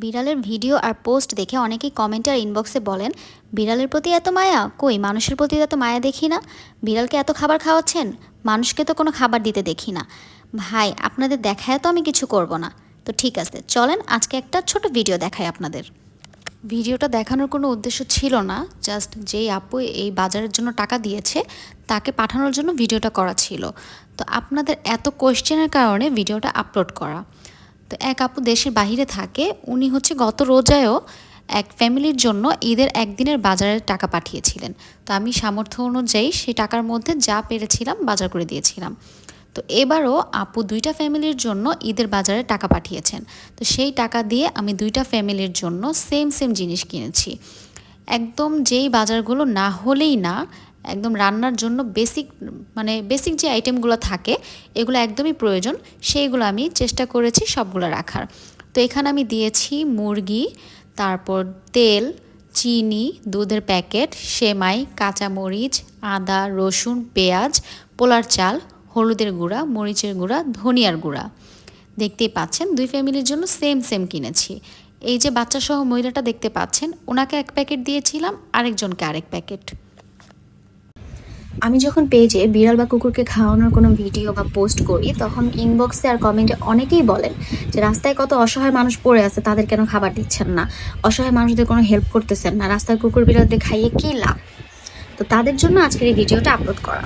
বিড়ালের ভিডিও আর পোস্ট দেখে অনেকেই কমেন্টে আর ইনবক্সে বলেন, বিড়ালের প্রতি এত মায়া? কই, মানুষের প্রতি এত মায়া দেখি না? বিড়ালকে এত খাবার খাওয়াচ্ছেন? মানুষকে তো কোনো খাবার দিতে দেখি না। ভাই, আপনাদের দেখায় তো আমি কিছু করব না। তো ঠিক আছে, চলেন আজকে একটা ছোট ভিডিও দেখাই আপনাদের। ভিডিওটা দেখানোর কোনো উদ্দেশ্য ছিল না জাস্ট যেই আপু এই বাজারের জন্য টাকা দিয়েছে, তাকে পাঠানোর জন্য ভিডিওটা করা ছিল। তো আপনাদের এত কোয়েশ্চেনের কারণে ভিডিওটা আপলোড করা। তো এক আপু দেশের বাহিরে থাকে, উনি হচ্ছে গত রোজায়ও এক ফ্যামিলির জন্য ঈদের একদিনের বাজারের টাকা পাঠিয়েছিলেন। তো আমি সামর্থ্য অনুযায়ী সেই টাকার মধ্যে যা পেরেছিলাম বাজার করে দিয়েছিলাম। তো এবারও আপু দুইটা ফ্যামিলির জন্য ঈদের বাজারে টাকা পাঠিয়েছেন। তো সেই টাকা দিয়ে আমি দুইটা ফ্যামিলির জন্য সেম সেম জিনিস কিনেছি। একদম যেই বাজারগুলো না হলেই না একদম রান্নার জন্য বেসিক মানে বেসিক যে আইটেমগুলো থাকে, এগুলো একদমই প্রয়োজন। সেইগুলো আমি চেষ্টা করেছি সবগুলো রাখার। তো এখানে আমি দিয়েছি মুরগি, তারপর তেল, চিনি, দুধের প্যাকেট, সেমাই, কাঁচামরিচ, আদা, রসুন, পেঁয়াজ, পোলার চাল, হলুদের গুঁড়া, মরিচের গুঁড়া, ধনিয়ার গুঁড়া। দেখতেই পাচ্ছেন, দুই ফ্যামিলির জন্য সেম সেম কিনেছি। এই যে বাচ্চা সহ মহিলাটা দেখতে পাচ্ছেন, ওনাকে এক প্যাকেট দিয়েছিলাম, আরেকজনকে আরেক প্যাকেট। আমি যখন পেজে বিড়াল বা কুকুরকে খাওয়ানোর কোনো ভিডিও বা পোস্ট করি, তখন ইনবক্সে আর কমেন্টে অনেকেই বলেন যে, রাস্তায় কত অসহায় মানুষ পড়ে আছে, তাদের কেন খাবার দিচ্ছেন না? অসহায় মানুষদের কোনো হেল্প করতেছেন না। রাস্তার কুকুর বিড়ালদের খাইয়ে কী লাভ? তো তাদের জন্য আজকের এই ভিডিওটা আপলোড করা।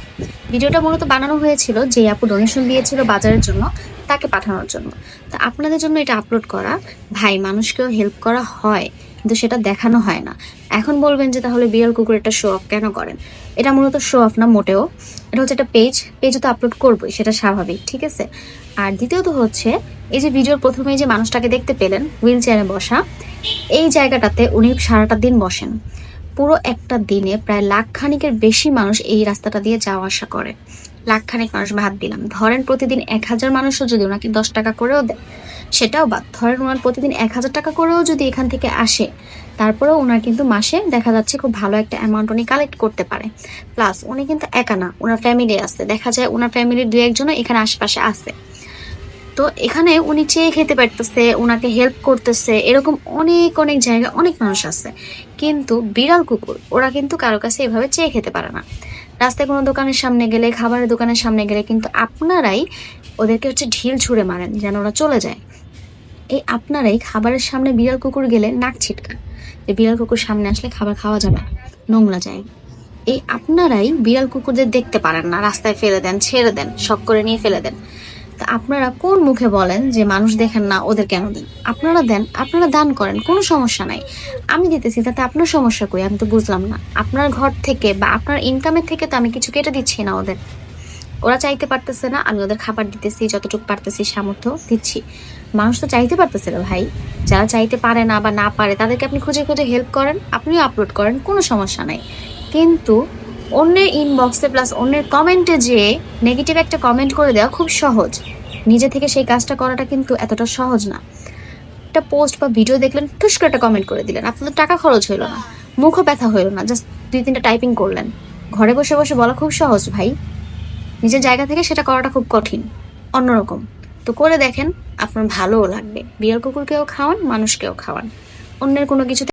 ভিডিওটা মূলত বানানো হয়েছিল যে আপু ডোনেশন দিয়েছিল বাজারের জন্য, তাকে পাঠানোর জন্য। তো আপনাদের জন্য এটা আপলোড করা, ভাই, মানুষকেও হেল্প করা হয়। কিন্তু সেটা দেখানো হয় না। এখন বলবেন যে তাহলে বিড়াল কুকুর একটা শো অফ কেন করেন? এটা মূলত শো অফ না, মোটেও। এটা হচ্ছে একটা পেজ পেজে তো আপলোড করবোই, সেটা স্বাভাবিক, ঠিক আছে? আর দ্বিতীয়ত হচ্ছে, এই যে ভিডিওর প্রথমে যে মানুষটাকে দেখতে পেলেন, হুইল চেয়ারে বসা, এই জায়গাটাতে উনি সারাটা দিন বসেন। পুরো একটা দিনে প্রায় লাখ খানিকের বেশি মানুষ এই রাস্তাটা দিয়ে যাওয়া আসা করে। লাখ খানিক মানুষ ভাত দিলাম। ধরেন প্রতিদিন এক হাজার মানুষও যদি ওনাকে দশ টাকা করেও দেয়, সেটাও বাদ। ধরেন ওনার প্রতিদিন এক হাজার টাকা করেও যদি এখান থেকে আসে, তারপরেও ওনার কিন্তু মাসে দেখা যাচ্ছে খুব ভালো একটা অ্যামাউন্ট উনি কালেক্ট করতে পারে। প্লাস উনি কিন্তু একা না, ওনার ফ্যামিলি আছে। দেখা যায় ওনার ফ্যামিলির দু একজনও এখানে আশেপাশে আছে। তো এখানে উনি চেয়ে খেতে পারতেছে ওনাকে হেল্প করতেছে, এরকম অনেক অনেক জায়গায় অনেক মানুষ আছে। কিন্তু বিড়াল কুকুর, ওরা কিন্তু কারও কাছে এভাবে চেয়ে খেতে পারে না। রাস্তায় কোনো দোকানের সামনে গেলে, খাবারের দোকানের সামনে গেলে কিন্তু আপনারাই ওদেরকে হচ্ছে ঢিল ছুঁড়ে মারেন যেন ওরা চলে যায়। এই আপনারাই খাবারের সামনে বিড়াল কুকুর গেলে নাক ছিটকান। যে বিড়াল কুকুর সামনে আসলে খাবার খাওয়া যাবে না, নোংরা যায়। এই আপনারাই বিড়াল কুকুরদের দেখতে পারেন না, রাস্তায় ফেলে দেন, ছেড়ে দেন, শখ করে নিয়ে ফেলে দেন। তা আপনারা কোন মুখে বলেন যে মানুষ দেখেন না, ওদের কেন দেন? আপনারা দেন, আপনারা দান করেন, কোনো সমস্যা নাই। আমি দিতেছি, তাতে আপনার সমস্যা কই? আমি তো বুঝলাম না। আপনার ঘর থেকে বা আপনার ইনকামের থেকে তো আমি কিছু কেটে দিচ্ছি না ওদের। ওরা চাইতে পারতেছে না, আমি ওদের খাবার দিতেছি, যতটুকু পারতেছি সামর্থ্য দিচ্ছি। মানুষ তো চাইতে পারতেছে না ভাই। যারা চাইতে পারে না বা না পারে, তাদেরকে আপনি খুঁজে খুঁজে হেল্প করেন, আপনিও আপলোড করেন, কোনো সমস্যা নাই। কিন্তু অন্যের ইনবক্সে প্লাস অন্যের কমেন্টে যে নেগেটিভ একটা কমেন্ট করে দেওয়া খুব সহজ। নিজে থেকে সেই কাজটা করাটা কিন্তু এতটা সহজ না। একটা পোস্ট বা ভিডিও দেখলেন, ঠুস করে একটা কমেন্ট করে দিলেন। আপনাদের টাকা খরচ হইল না, মুখও ব্যথা হইল না জাস্ট দুই তিনটা টাইপিং করলেন। ঘরে বসে বসে বলা খুব সহজ, ভাই। নিজের জায়গা থেকে সেটা করাটা খুব কঠিন, অন্যরকম। তো করে দেখেন, আপনার ভালোও লাগবে। বিড়াল কুকুরকেও খাওয়ান, মানুষকেও খাওয়ান। অন্যের কোনো কিছু